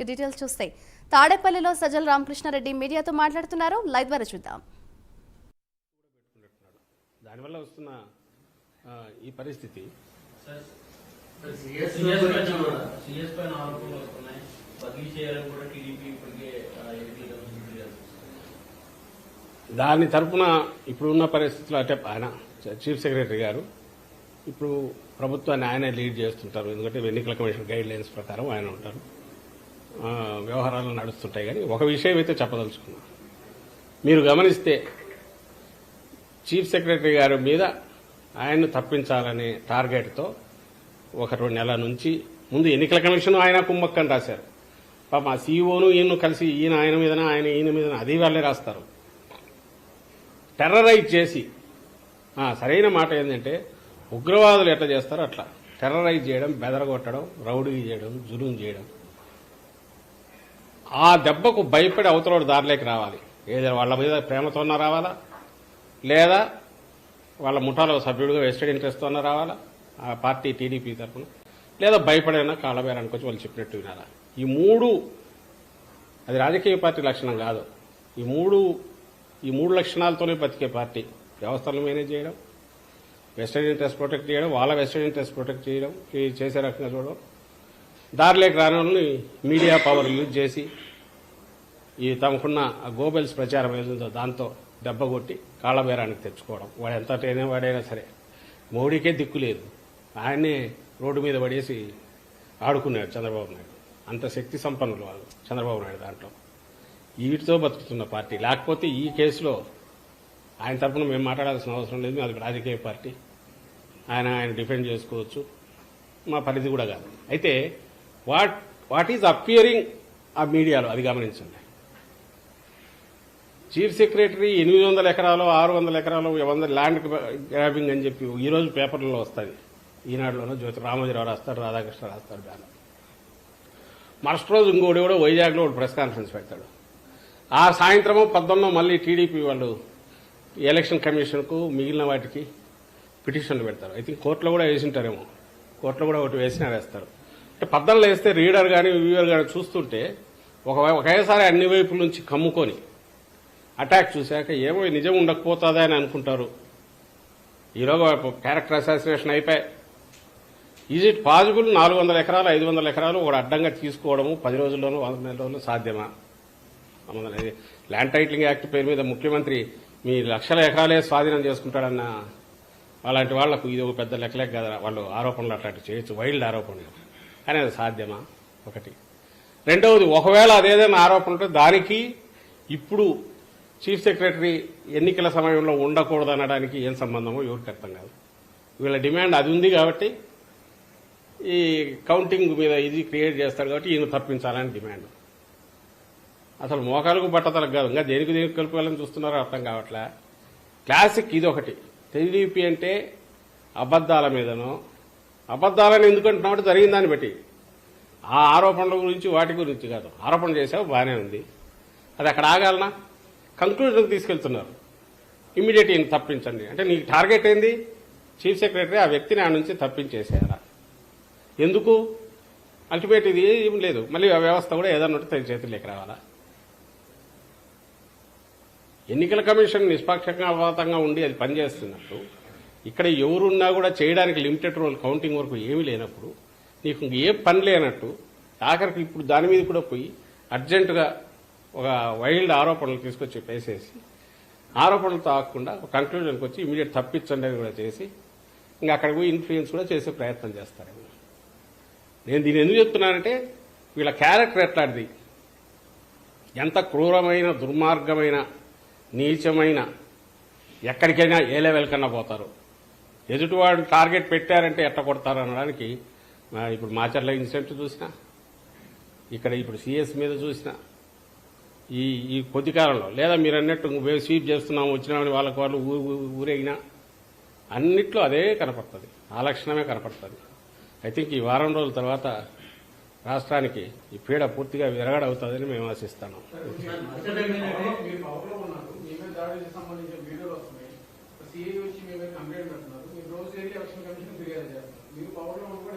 ఇక డీటెయిల్స్ చూస్తే తాడేపల్లిలో సజ్జల రామకృష్ణారెడ్డి మీడియాతో మాట్లాడుతున్నారు. లైవ్ ద్వారా చూద్దాం. దానివల్ల వస్తున్న ఈ పరిస్థితి. దాని తరపున ఇప్పుడున్న పరిస్థితులు అంటే ఆయన చీఫ్ సెక్రటరీ గారు ఇప్పుడు ప్రభుత్వాన్ని ఆయనే లీడ్ చేస్తుంటారు. ఎందుకంటే ఎన్నికల కమిషన్ గైడ్ లైన్స్ ప్రకారం ఆయన ఉంటారు. వ్యవహారాలు నడుస్తుంటాయి కానీ ఒక విషయం అయితే చెప్పదలుచుకున్నా. మీరు గమనిస్తే చీఫ్ సెక్రటరీ గారి మీద ఆయన్ను తప్పించాలనే టార్గెట్తో ఒక రెండు నెలల నుంచి ముందు ఎన్నికల కమిషన్ ఆయన కుమ్మక్కని రాశారు. పాప ఆ సీఈఓను ఈయన కలిసి ఈయన ఆయన మీదన ఆయన ఈయన మీదన అది వాళ్ళే రాస్తారు. టెర్రరైజ్ చేసి సరైన మాట ఏంటంటే ఉగ్రవాదులు ఎట్లా చేస్తారో అట్లా. టెర్రరైజ్ చేయడం బెదరగొట్టడం రౌడీ చేయడం జులుం చేయడం. ఆ దెబ్బకు భయపడి అవతల దారిలోకి రావాలి. ఏదైనా వాళ్ళ మీద ప్రేమతోన్నా రావాలా? లేదా వాళ్ళ ముఠాలో సభ్యుడిగా వెస్టెడ్ ఇంట్రెస్ట్తోన్నా రావాలా? ఆ పార్టీ టీడీపీ తరఫున? లేదా భయపడైనా కాళ్ళబేరానికి వచ్చి వాళ్ళు చెప్పినట్టు వినాలా? ఈ మూడు అది రాజకీయ పార్టీ లక్షణం కాదు. ఈ మూడు ఈ మూడు లక్షణాలతోనే బతికే పార్టీ. వ్యవస్థలను మేనేజ్ చేయడం వెస్టర్న్ ఇంట్రెస్ట్ ప్రొటెక్ట్ చేయడం వాళ్ళ వెస్టర్న్ ఇంట్రెస్ట్ ప్రొటెక్ట్ చేయడం ఈ చేసే రకంగా చూడడం. దారిలోకి రాని వాళ్ళని మీడియా పవర్ యూజ్ చేసి ఈ తమకున్న గోబెల్స్ ప్రచారం ఏదో దాంతో దెబ్బ కొట్టి కాళ్ళబేరానికి తెచ్చుకోవడం. వాడు ఎంతటైనా వాడైనా సరే మోడీకే దిక్కు లేదు. ఆయన్నే రోడ్డు మీద పడేసి ఆడుకున్నాడు చంద్రబాబు నాయుడు. అంత శక్తి సంపన్నులు వాళ్ళు చంద్రబాబు నాయుడు దాంట్లో. వీటితో బతుకుతున్న పార్టీ. లేకపోతే ఈ కేసులో ఆయన తరఫున మేము మాట్లాడాల్సిన అవసరం లేదు. అది రాజకీయ పార్టీ. ఆయన ఆయన డిఫెండ్ చేసుకోవచ్చు. మా పరిధి కూడా కాదు. అయితే వాట్ వాట్ ఈజ్ అపియరింగ్ ఆ మీడియాలో? అది గమనించండి. చీఫ్ సెక్రటరీ ఎనిమిది వందల ఎకరాలు ఆరు వందల ఎకరాలు వంద ల్యాండ్ గ్రాబింగ్ అని చెప్పి ఈ రోజు పేపర్లలో వస్తుంది ఈనాడులోనూ జ్యోతి రామోజీరావు రాస్తాడు రాధాకృష్ణ రాస్తాడు బ్యానర్. మరుసటి రోజు ఇంకోటి కూడా వైజాగ్లో ఒకటి ప్రెస్ కాన్ఫరెన్స్ పెడతాడు. ఆ సాయంత్రము పద్దెనిమిది మళ్ళీ టీడీపీ వాళ్ళు ఎలక్షన్ కమిషన్కు మిగిలిన వాటికి పిటిషన్లు పెడతారు. ఐ థింక్ కోర్టులో కూడా వేసింటారేమో. కోర్టులో కూడా ఒకటి వేసినా వేస్తారు. అంటే పద్దలు వేస్తే రీడర్ కానీ వ్యూవర్ కానీ చూస్తుంటే ఒక ఒకేసారి అన్ని వైపుల నుంచి కమ్ముకొని అటాక్ చూశాక ఏమో నిజం ఉండకపోతుందా అని అనుకుంటారు. ఈరోజు క్యారెక్టర్ అసాసినేషన్ అయిపోయి ఈజ్ ఇట్ పాసిబుల్ నాలుగు వందల ఎకరాలు ఐదు వందల ఎకరాలు ఒక అడ్డంగా తీసుకోవడము పది రోజుల్లోనూ వంద నెల రోజుల్లో సాధ్యమా? ల్యాండ్ టైటిలింగ్ యాక్ట్ పేరు మీద ముఖ్యమంత్రి మీ లక్షల ఎకరాలే స్వాధీనం చేసుకుంటాడన్న అలాంటి వాళ్ళకు ఇది ఒక పెద్ద లెక్కలేక కదా వాళ్ళు ఆరోపణలు అట్లాంటివి చేయొచ్చు వైల్డ్ ఆరోపణలు. కానీ అది సాధ్యమా? ఒకటి. రెండవది ఒకవేళ అదేదైనా ఆరోపణ ఉంటే దానికి ఇప్పుడు చీఫ్ సెక్రటరీ ఎన్నికల సమయంలో ఉండకూడదు అనడానికి ఏం సంబంధమో ఎవరికి అర్థం కాదు. వీళ్ళ డిమాండ్ అది ఉంది కాబట్టి ఈ కౌంటింగ్ మీద ఇది క్రియేట్ చేస్తాడు కాబట్టి ఈయన తప్పించాలని డిమాండ్. అసలు మోకాలకు బట్టతలకు కాదు ఇంకా దేనికి దేనికి కలుపుకోవాలని చూస్తున్నారో అర్థం కావట్లే? క్లాసిక్ ఇది ఒకటి టీడీపీ అంటే అబద్దాల మీదనో అబద్దాలని ఎందుకంటున్నామంటే జరిగిన దాన్ని బట్టి. ఆ ఆరోపణల గురించి వాటి గురించి కాదు. ఆరోపణ చేసావు బాగానే ఉంది. అది అక్కడ ఆగాలనా? కంక్లూజన్కి తీసుకెళ్తున్నారు. ఇమీడియట్ ఈయన తప్పించండి. అంటే నీకు టార్గెట్ ఏంది? చీఫ్ సెక్రటరీ ఆ వ్యక్తిని ఆ నుంచి తప్పించేసేయాలా ఎందుకు? అల్టిమేట్ ఇది ఏం లేదు. మళ్ళీ ఆ వ్యవస్థ కూడా ఏదన్నా ఉంటే తన చేతుల్లోకి రావాలా? ఎన్నికల కమిషన్ నిష్పక్షపాతంగా ఉండి అది పనిచేస్తున్నట్టు ఇక్కడ ఎవరున్నా కూడా చేయడానికి లిమిటెడ్ రోల్ కౌంటింగ్ వరకు ఏమీ లేనప్పుడు నీకు ఏ పని లేనట్టు ఆఖరికి ఇప్పుడు దాని మీద కూడా పోయి అర్జెంటుగా ఒక వైల్డ్ ఆరోపణలు తీసుకొచ్చి వేసేసి ఆరోపణలతో ఆగకుండా కంక్లూజన్కి వచ్చి ఇమీడియట్ తప్పించండి అని కూడా చేసి ఇంకా అక్కడ పోయి ఇన్ఫ్లుయెన్స్ కూడా చేసే ప్రయత్నం చేస్తారు. నేను దీన్ని ఎందుకు చెప్తున్నానంటే వీళ్ళ క్యారెక్టర్ ఎట్లాంటిది? ఎంత క్రూరమైన దుర్మార్గమైన నీచమైన ఎక్కడికైనా ఏ లెవెల్ కన్నా పోతారు? ఎదుటివాడు టార్గెట్ పెట్టారంటే ఎట్ట కొడతారు అనడానికి ఇప్పుడు మాచర్ల ఇన్సిడెంట్ చూసిన ఇక్కడ ఇప్పుడు సిఎస్ మీద చూసిన ఈ ఈ కొద్ది కాలంలో లేదా మీరు అన్నట్టు మేము స్వీప్ చేస్తున్నాము వచ్చినామని వాళ్ళకి వాళ్ళు ఊ- ఊరేగినా అన్నిట్లో అదే కనపడుతుంది. ఆ లక్షణమే కనపడుతుంది. ఐ థింక్ ఈ వారం రోజుల తర్వాత రాష్ట్రానికి ఈ పీడ పూర్తిగా విరగడవుతుందని మేము ఆశిస్తాను కంప్లైంట్ మీరు రోజు ఏరియా ఎలక్షన్ కమిషన్ ఫిర్యాదు చేస్తారు మీరు పవర్లో ఉన్నప్పుడు